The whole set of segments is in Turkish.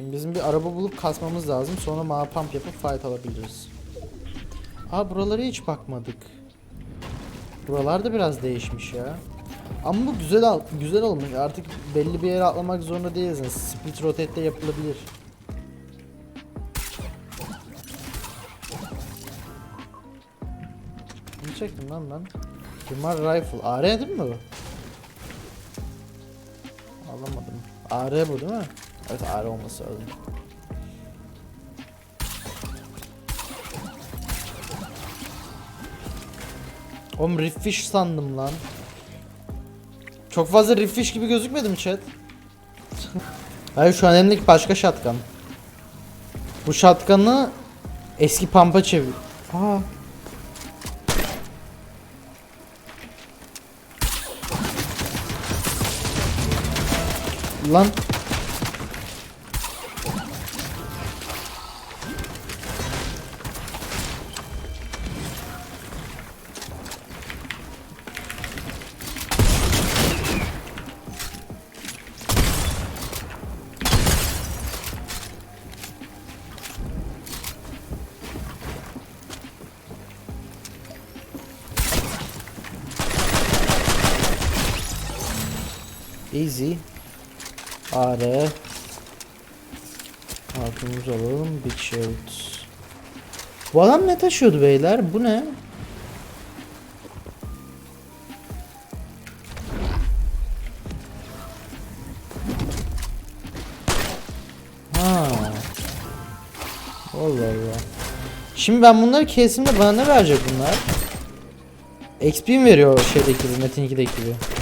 Şimdi bizim bir araba bulup kasmamız lazım. Sonra mağa pump yapıp fight alabiliriz. Aa buralara hiç bakmadık. Buralar da biraz değişmiş ya. Ama bu güzel al güzel olmuş. Artık belli bir yere atlamak zorunda değiliz. Yani split rotate de yapılabilir. Ne çektim lan ben? Primar Rifle. AR değil mi bu? Alamadım. AR bu değil mi? Evet AR olması lazım. Oğlum Riffish sandım lan. Çok fazla Riffish gibi gözükmedi mi chat? Hayır şu an elimdeki başka shotgun. Bu shotgun'ı eski pampa çevir. Aa. Lan. Easy. AR. Altımızı alalım. Big Shield. Bu adam ne taşıyordu beyler? Bu ne? Ha. Allah. Şimdi ben bunları kesimde bana ne verecek bunlar? XP mi veriyor şeydeki gibi, Metin 2'deki gibi?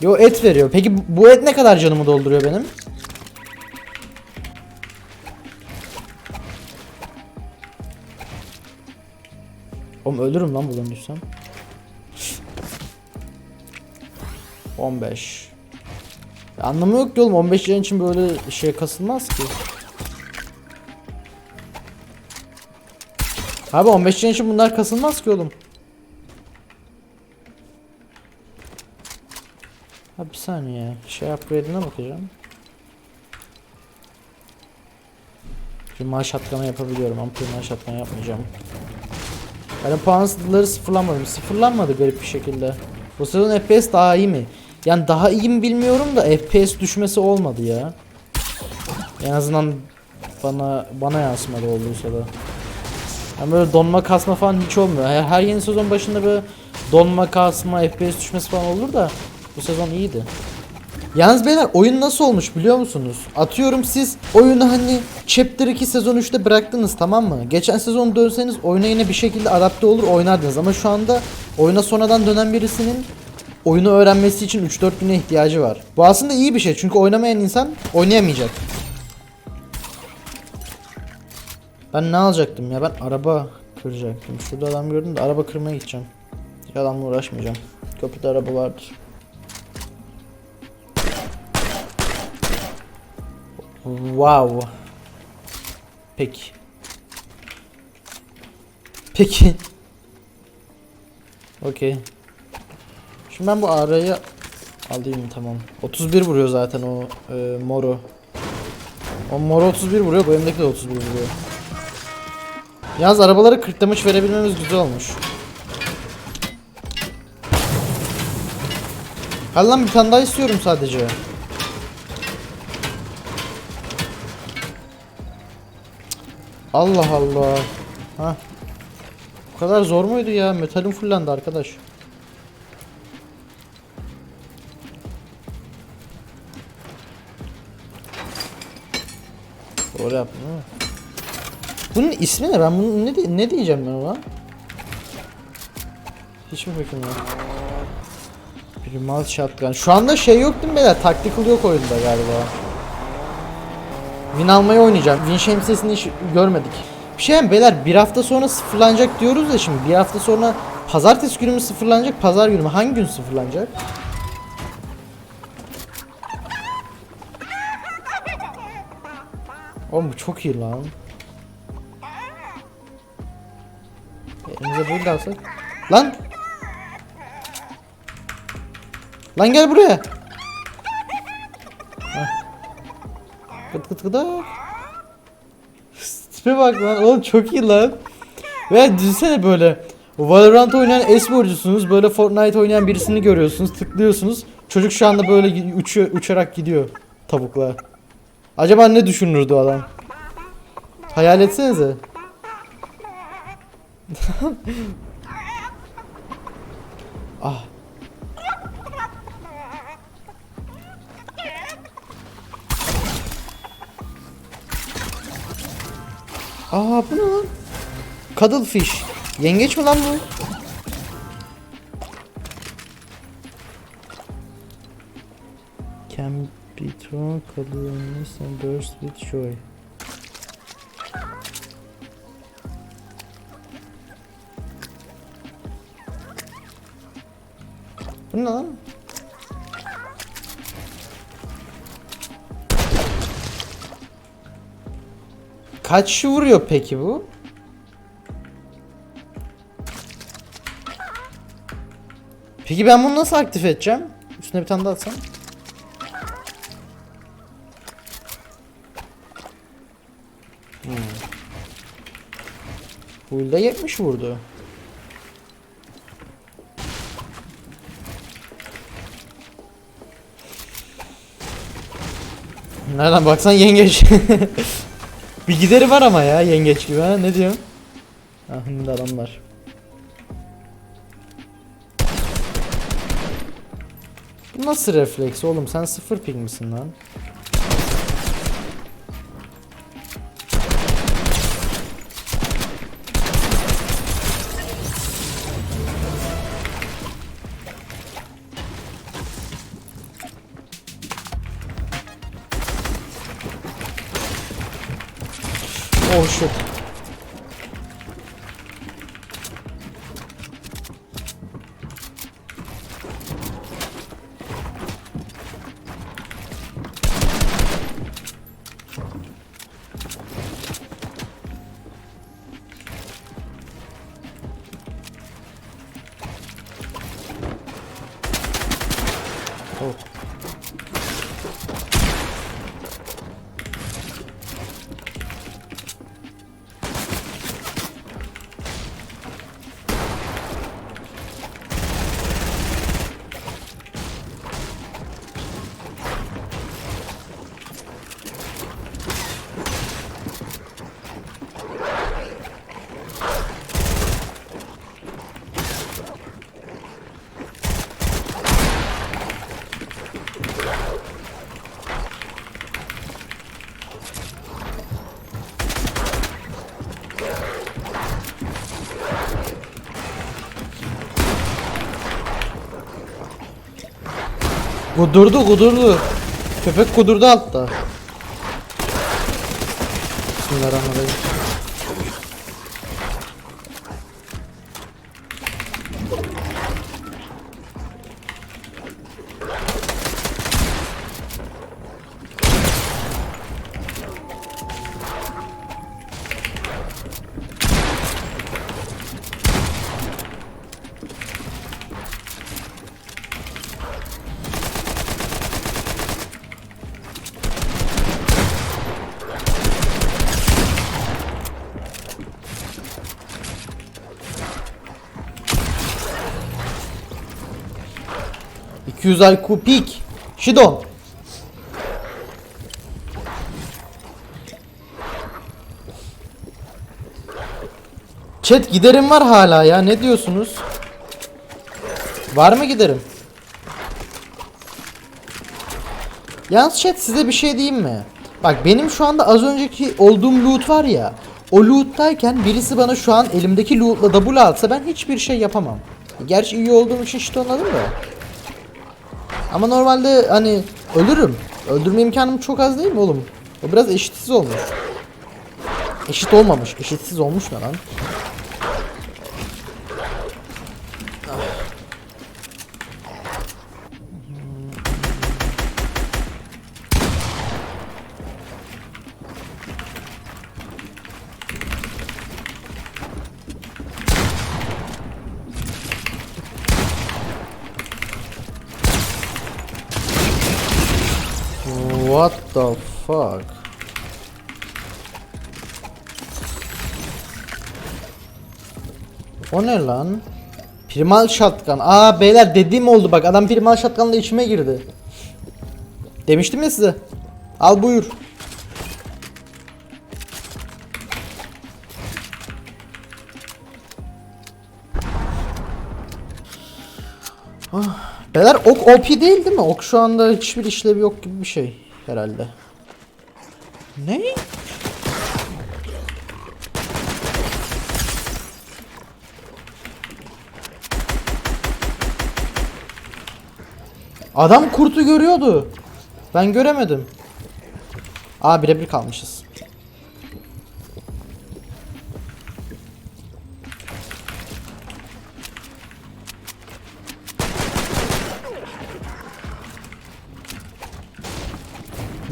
Yo et veriyor. Peki bu- et ne kadar canımı dolduruyor benim? Oğlum ölürüm lan buradan düşsem. 15. Ya anlamı yok ki oğlum 15 can için böyle şey kasılmaz ki. Abi 15 can için bunlar kasılmaz ki oğlum. Bir saniye. Şey upgrade'ine bakacağım. Primal shotgun'a yapabiliyorum ama primal shotgun yapmayacağım. Ben puanları sıfırlamadım. Sıfırlanmadı garip bir şekilde. Bu sezon FPS daha iyi mi? Yani daha iyi mi bilmiyorum da FPS düşmesi olmadı ya. En azından bana bana yansımadı olduysa da. Yani böyle donma kasma falan hiç olmuyor. Her, her yeni sezon başında böyle donma kasma FPS düşmesi falan olur da bu sezon iyiydi. Yalnız beyler oyun nasıl olmuş biliyor musunuz? Atıyorum siz oyunu hani Chapter 2 sezon 3'te bıraktınız tamam mı? Geçen sezon dönseniz oyuna yine bir şekilde adapte olur oynardınız ama şu anda oyuna sonradan dönen birisinin oyunu öğrenmesi için 3-4 güne ihtiyacı var. Bu aslında iyi bir şey çünkü oynamayan insan oynayamayacak. Ben ne alacaktım ya ben araba kıracaktım. Şurada adam gördüm de araba kırmaya gideceğim. Hiç adamla uğraşmayacağım. Kapıda araba vardır. Wow. Peki. Peki. Okey. Şimdi ben bu arayı alayım tamam. 31 vuruyor zaten o e, moru. O moru 31 vuruyor, bu elimdeki de 31 vuruyor. Yalnız arabaları 40 damage verebilmemiz güzel olmuş. Hadi lan bir tane daha istiyorum sadece. Allah Allah. Ha. Bu kadar zor muydu ya? Metalim fullendi arkadaş. Doğru mi? Bunun ismi ne? Ben bunu ne, ne diyeceğim ben ona? Hiçbir fikrim yok. Primal shotgun. Şu anda şey yok değil mi beyler? Tactical yok oyunda galiba. Win almayı oynayacağım. Win şemsiyesini hiç görmedik. Bir şey beyler bir hafta sonra sıfırlanacak diyoruz ya şimdi. Bir hafta sonra pazartesi günü mü sıfırlanacak, pazar günü mü? Hangi gün sıfırlanacak? Oğlum bu çok iyi lan. Elimize build alsak. Lan! Lan gel buraya. Gıt gıt gıdak. Tipe bak lan oğlum çok iyi lan. Ve düşünsene böyle Valorant oynayan esporcusunuz böyle Fortnite oynayan birisini görüyorsunuz tıklıyorsunuz çocuk şu anda böyle uçuyor, uçarak gidiyor tavukla. Acaba ne düşünürdü adam? Hayal etsenize. ah. Aa bu ne lan? Cuddlefish. Yengeç mi lan bu? Can be thrown cuddleness and burst with joy. Bu ne lan? Kaç vuruyor peki bu? Peki ben bunu nasıl aktif edeceğim? Üstüne bir tane daha atsam. Hmm. Full'da 70 vurdu. Nereden baksan yengeç. bir gideri var ama ya yengeç gibi ha ne diyorsun? Ah şimdi adamlar. Nasıl refleks oğlum sen sıfır ping misin lan? Oh shit. Kudurdu kudurdu. Köpek kudurdu altta. Bismillahirrahmanirrahim. ...200 IQ peak. Shidon. Chat giderim var hala ya. Ne diyorsunuz? Var mı giderim? Yalnız chat size bir şey diyeyim mi? Bak benim şu anda az önceki olduğum loot var ya. O loot'tayken birisi bana şu an elimdeki loot'la double atsa ben hiçbir şey yapamam. Gerçi iyi olduğum için shitonladım da. Ama normalde hani ölürüm. Öldürme imkanım çok az değil mi oğlum? O biraz eşitsiz olmuş. Eşit olmamış. Eşitsiz olmuş ne lan? The fuck? O ne lan? Primal shotgun. Aa beyler dediğim oldu bak adam primal shotgunla içime girdi. Demiştim ya size. Al buyur. Ah, Beyler ok OP değil değil mi? Ok şu anda hiçbir işlevi yok gibi bir şey herhalde. Ne? Adam kurtu görüyordu. Ben göremedim. Aa birebir kalmışız.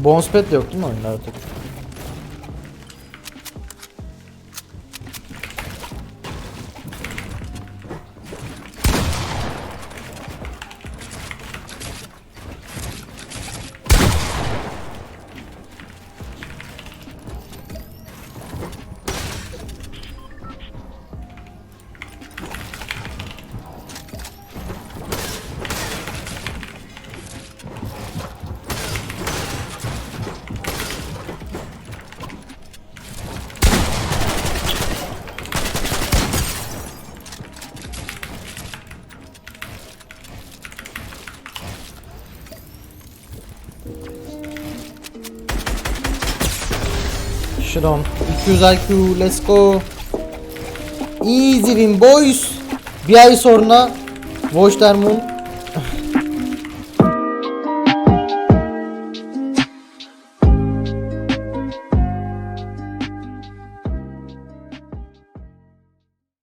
Bounce de yok değil mi oyunda? Shit on. 200 IQ, let's go. Easy win boys. Bir ay sonra Watch Moon